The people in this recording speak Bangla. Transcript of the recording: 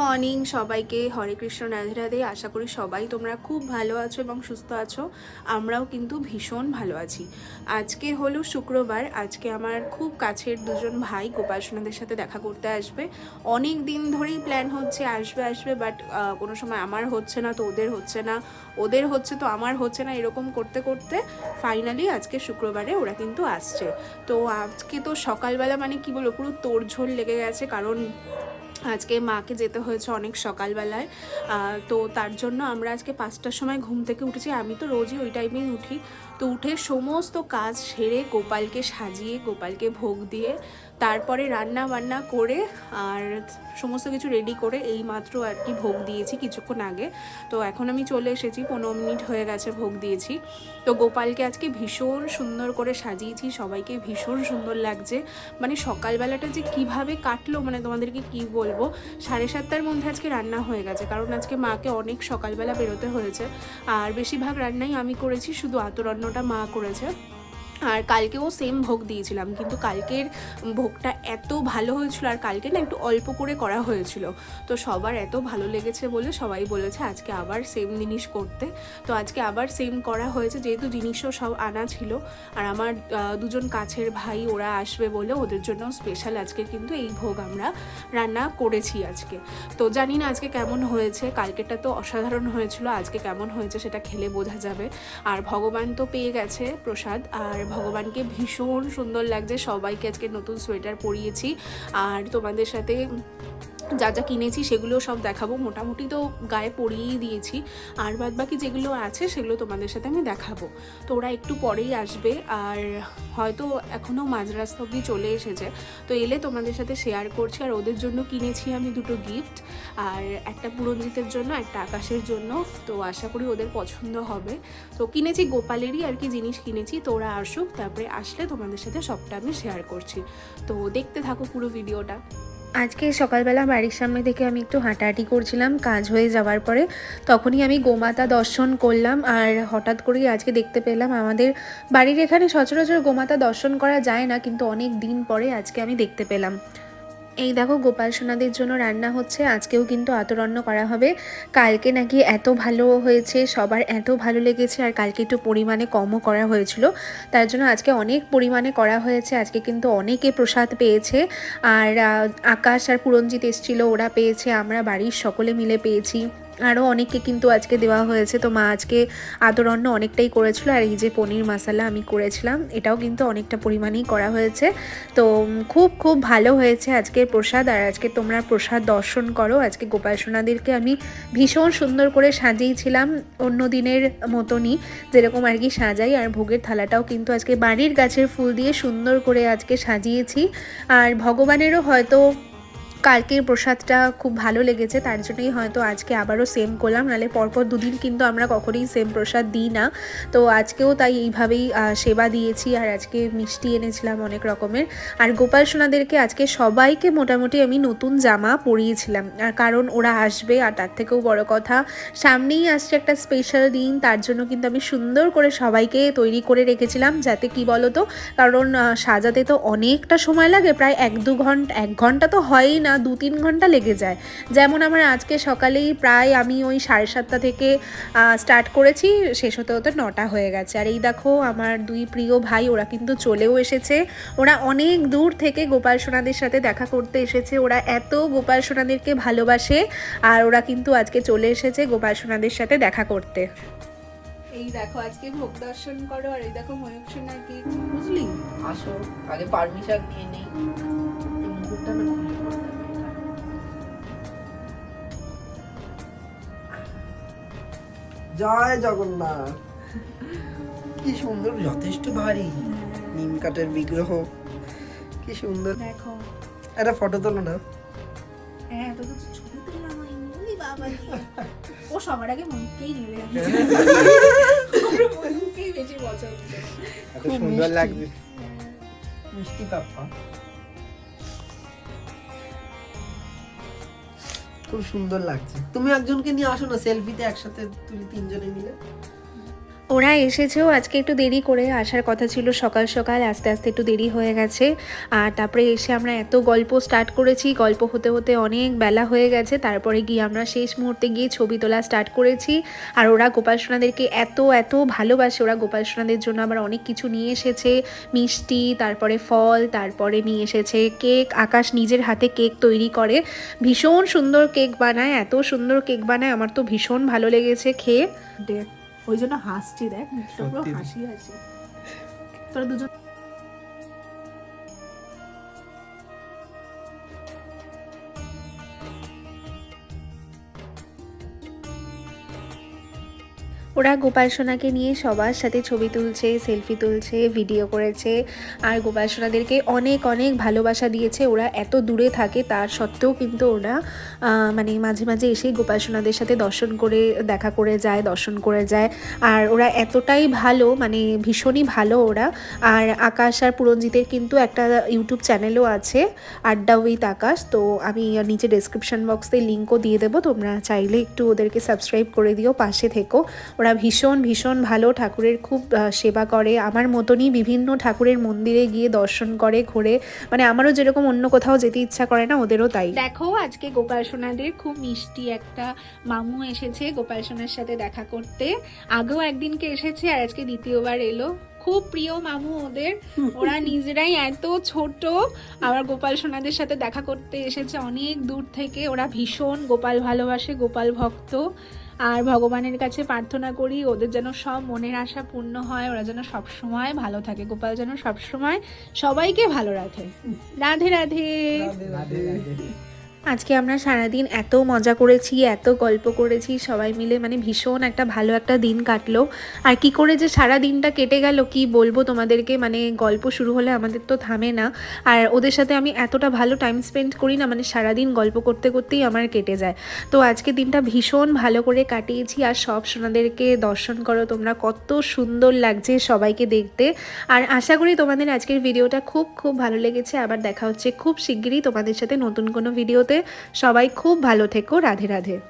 মর্নিং, সবাইকে হরে কৃষ্ণ, রাধে রাধে। আশা করি সবাই তোমরা খুব ভালো আছো এবং সুস্থ আছো। আমরাও কিন্তু ভীষণ ভালো আছি। আজকে হলো শুক্রবার। আজকে আমার খুব কাছের দুজন ভাই গোপাল সোনাদের সাথে দেখা করতে আসবে। অনেক দিন ধরেই প্ল্যান হচ্ছে আসবে আসবে বাট কোনো সময় আমার হচ্ছে না, তো ওদের হচ্ছে না। ওদের হচ্ছে তো আমার হচ্ছে না, এরকম করতে করতে ফাইনালি আজকে শুক্রবারে ওরা কিন্তু আসছে। তো আজকে তো সকালবেলা মানে কি বলব, পুরো তোড়ঝোড় লেগে গেছে, কারণ আজকে মাকে যেতে হয়েছে অনেক সকালবেলায় তো তার জন্য আমরা আজকে পাঁচটার সময় ঘুম থেকে উঠেছি। আমি তো রোজই ওই টাইমেই উঠি। তো উঠে সমস্ত কাজ সেরে গোপালকে সাজিয়ে, গোপালকে ভোগ দিয়ে তারপরে রান্না বান্না করে আর সমস্ত কিছু রেডি করে এই মাত্র আর কি ভোগ দিয়েছি কিছুক্ষণ আগে। তো এখন আমি চলে এসেছি, পনেরো মিনিট হয়ে গেছে ভোগ দিয়েছি। তো গোপালকে আজকে ভীষণ সুন্দর করে সাজিয়েছি, সবাইকে ভীষণ সুন্দর লাগছে। মানে সকালবেলাটা যে কীভাবে কাটলো মানে তোমাদেরকে কি বলব? সাড়ে সাতটার মধ্যে আজকে রান্না হয়ে গেছে, কারণ আজকে মাকে অনেক সকালবেলা বেরোতে হয়েছে। আর বেশিরভাগ রান্নাই আমি করেছি, শুধু আতরান্নটা মা করেছে। আর কালকেও সেম ভোগ দিয়েছিলাম, কিন্তু কালকের ভোগটা এত ভালো হয়েছিল আর কালকে না একটু অল্প করে করা হয়েছিল। তো সবার এত ভালো লেগেছে বলে সবাই বলেছে আজকে আবার সেম জিনিস করতে। তো আজকে আবার সেম করা হয়েছে, যেহেতু জিনিসও সব আনা ছিল। আর আমার দুজন কাছের ভাই ওরা আসবে বলে ওদের জন্য স্পেশাল আজকে কিন্তু এই ভোগ আমরা রান্না করেছি আজকে। তো জানি না আজকে কেমন হয়েছে, কালকেরটা তো অসাধারণ হয়েছিল, আজকে কেমন হয়েছে সেটা খেলে বোঝা যাবে। আর ভগবান তো পেয়ে গেছে প্রসাদ, আর ভগবানকে ভীষণ সুন্দর লাগছে। সবাইকে আজকে নতুন সোয়েটার পরিয়েছি। আর তোমাদের সাথে যা যা কিনেছি সেগুলো সব দেখাবো। মোটামুটি তো গায়ে পরিয়েই দিয়েছি। আর বাদ বাকি যেগুলো আছে সেগুলো তোমাদের সাথে আমি দেখাবো। তো ওরা একটু পরেই আসবে। আর হয়তো এখনও মাঝ রাস্তা অব্দি চলে এসেছে। তো এলে তোমাদের সাথে শেয়ার করছি। আর ওদের জন্য কিনেছি আমি দুটো গিফট আর একটা পুরঞ্জিতের জন্য, একটা আকাশের জন্য। তো আশা করি ওদের পছন্দ হবে। তো কিনেছি গোপালেরই আর কি জিনিস কিনেছি। তো ওরা আসুক, তারপরে আসলে তোমাদের সাথে সবটা আমি শেয়ার করছি। তো দেখতে থাকো পুরো ভিডিওটা আজকে সকালবেলা বাড়ির সামনে থেকে আমি একটু হাঁটাহাঁটি করছিলাম, কাজ হয়ে যাওয়ার পরে। তখনই আমি গোমাতা দর্শন করলাম আর হঠাৎ করেই আজকে দেখতে পেলাম আমাদের বাড়ির এখানে সচরাচর গোমাতা দর্শন করা যায় না, কিন্তু অনেক দিন পরে আজকে আমি দেখতে পেলাম। এই দেখো গোপাল সোনাদের জন্য রান্না হচ্ছে, আজকেও কিন্তু আতরন্ন করা হবে। কালকে নাকি এত ভালো হয়েছে, সবার এত ভালো লেগেছে, আর কালকে একটু পরিমাণে কমও করা হয়েছিল। তার জন্য আজকে অনেক পরিমাণে করা হয়েছে, আজকে কিন্তু অনেকে প্রসাদ পেয়েছে। আর আকাশ আর পুরঞ্জিত এসেছিল, ওরা পেয়েছে, আমরা বাড়ির সকলে মিলে পেয়েছি। আরও অনেককে কিন্তু আজকে দেওয়া হয়েছে। তো মা আজকে আদরণ্য অনেকটাই করেছিল আর এই যে পনির মশালা আমি করেছিলাম, এটাও কিন্তু অনেকটা পরিমাণেই করা হয়েছে। তো খুব খুব ভালো হয়েছে আজকের প্রসাদ। আর আজকে তোমরা প্রসাদ দর্শন করো। আজকে গোপাল সোনাদেরকে আমি ভীষণ সুন্দর করে সাজিয়েছিলাম অন্য দিনের মতনই, যেরকম আর কি সাজাই। আর ভোগের থালাটাও কিন্তু আজকে বাড়ির গাছের ফুল দিয়ে সুন্দর করে আজকে সাজিয়েছি। আর ভগবানেরও হয়তো কালকের প্রসাদটা খুব ভালো লেগেছে, তার জন্যই হয়তো আজকে আবারও সেম করলাম, নাহলে পরপর দুদিন কিন্তু আমরা কখনোই সেম প্রসাদ দিই না। তো আজকেও তাই এইভাবেই সেবা দিয়েছি আর আজকে মিষ্টি এনেছিলাম অনেক রকমের। আর গোপাল সোনাদেরকে আজকে সবাইকে মোটামুটি আমি নতুন জামা পরিয়েছিলাম। আর কারণ ওরা আসবে আর তার থেকেও বড় কথা, সামনেই আসছে একটা স্পেশাল দিন, তার জন্য কিন্তু আমি সুন্দর করে সবাইকে তৈরি করে রেখেছিলাম। যাতে কি বলো তো কারণ সাজাতে তো অনেকটা সময় লাগে, প্রায় এক দু ঘণ্টা, এক ঘণ্টা তো হয়ই না। দু তিন ঘণ্টা লেগে যায়। যেমন আমার আজকে সকালেই প্রায় আমি ওই সাড়ে সাতটা থেকে স্টার্ট করেছি, শেষ হতে হতে নটা হয়ে গেছে। আর এই দেখো, আমার দুই প্রিয় ভাই, ওরা কিন্তু চলেও এসেছে। ওরা অনেক দূর থেকে গোপাল সোনাদের সাথে দেখা করতে এসেছে। ওরা এত গোপাল সোনাদেরকে ভালোবাসে, আর ওরা কিন্তু আজকে চলে এসেছে গোপাল সোনাদের সাথে দেখা করতে। এই দেখো আজকে ভোগ দর্শন করো আর এই দেখো ময়ূর সোনাকে বুঝলি? আসো আগে পারমিশন নিয়ে নেই। মুকুটটা না। জয় জগন্নাথ। কি সুন্দর যথেষ্ট ভারী। নিম কাঠের বিগ্রহ। কি সুন্দর। দেখো। একটা ফটো তোলো না। হ্যাঁ তো ছবি তুললাম বাবা ও সবার আগে ময়ূরকেই নেবে ময়ূরকেই বেশি পছন্দ এত সুন্দর লাগছে। মিষ্টি পাপ্পা। খুব সুন্দর লাগছে। তুমি একজনকে নিয়ে আসো না সেলফিতে একসাথে তুলি তিনজনে মিলে? ওরা এসেছেও আজকে একটু দেরি করে আসার কথা ছিল সকাল সকাল, আস্তে আস্তে একটু দেরি হয়ে গেছে। আর তারপরে এসে আমরা এত গল্প স্টার্ট করেছি, গল্প হতে হতে অনেক বেলা হয়ে গেছে। তারপরে গিয়ে আমরা শেষ মুহূর্তে গিয়ে ছবি তোলা স্টার্ট করেছি। আর ওরা গোপাল সোনাদেরকে এত এত ভালোবাসে। ওরা গোপাল সোনাদের জন্য আবার অনেক কিছু নিয়ে এসেছে। মিষ্টি, তারপরে ফল, তারপরে নিয়ে এসেছে কেক। আকাশ নিজের হাতে কেক তৈরি করে। ভীষণ সুন্দর কেক বানায়, এত সুন্দর কেক বানায়। আমার তো ভীষণ ভালো লেগেছে খেয়ে। ওই জন্য হাসছি দেখ মুখটা পুরো হাসি হাসি তোরা দুজন ওরা গোপাল সোনাকে নিয়ে সবার সাথে ছবি তুলছে সেলফি তুলছে ভিডিও করেছে। আর গোপাল সোনাদেরকে অনেক অনেক ভালোবাসা দিয়েছে। ওরা এত দূরে থাকে, তার সত্ত্বেও কিন্তু ওরা মানে মাঝে মাঝে এসে গোপাল সোনাদের সাথে দর্শন করে, দেখা করে যায়, দর্শন করে যায়। আর ওরা এতটাই ভালো মানে ভীষণই ভালো ওরা। আর আকাশ আর পুরঞ্জিতের কিন্তু একটা ইউটিউব চ্যানেলও আছে, আড্ডা উইথ আকাশ। তো আমি নিচে ডেসক্রিপশন বক্সে লিঙ্কও দিয়ে দেবো। তোমরা চাইলে একটু ওদেরকে সাবস্ক্রাইব করে দিও, পাশে থেকো। ওরা ভীষণ ভীষণ ভালো ঠাকুরের খুব সেবা করে। আমার মতনই বিভিন্ন ঠাকুরের মন্দিরে গিয়ে দর্শন করে, ঘোরে। মানে আমারও যেরকম অন্য কোথাও যেতে ইচ্ছা করে না, ওদেরও তাই। দেখো, আজকে গোপাল সোনাদের খুব মিষ্টি একটা মামু এসেছে গোপাল সোনার সাথে দেখা করতে। আগেও একদিনকে এসেছে আর আজকে দ্বিতীয়বার এলো। খুব প্রিয় মামু ওদের। ওরা নিজেরাই এত ছোট। আবার গোপাল সোনাদের সাথে দেখা করতে এসেছে অনেক দূর থেকে। ওরা ভীষণ গোপাল ভালোবাসে, গোপাল ভক্ত। আর ভগবানের কাছে প্রার্থনা করি, ওদের যেন সব মনের আশা পূর্ণ হয়, ওরা যেন সব সময় ভালো থাকে। গোপাল যেন সবসময় সবাইকে ভালো রাখে। রাধে রাধে। রাধে রাধে। আজকে আমরা সারাদিন এত মজা করেছি, এত গল্প করেছি, সবাই মিলে মানে ভীষণ একটা ভালো একটা দিন কাটলো। আর কি করে যে সারা দিনটা কেটে গেল, কি বলব তোমাদেরকে? মানে গল্প শুরু হলে আমাদের তো থামে না। আর ওদের সাথে আমি এতটা ভালো টাইম স্পেন্ড করি না মানে সারাদিন গল্প করতে করতেই আমার কেটে যায়। তো আজকে দিনটা ভীষণ ভালো করে কাটিয়েছি। আর সব সোনাদেরকে দর্শন করো তোমরা, কত সুন্দর লাগছে সবাইকে দেখতে। আর আশা করি তোমাদের আজকের ভিডিওটা খুব খুব ভালো লেগেছে। আবার দেখা হচ্ছে খুব শিগগিরই তোমাদের সাথে নতুন কোনো সবাই খুব ভালো থেকো রাধে রাধে।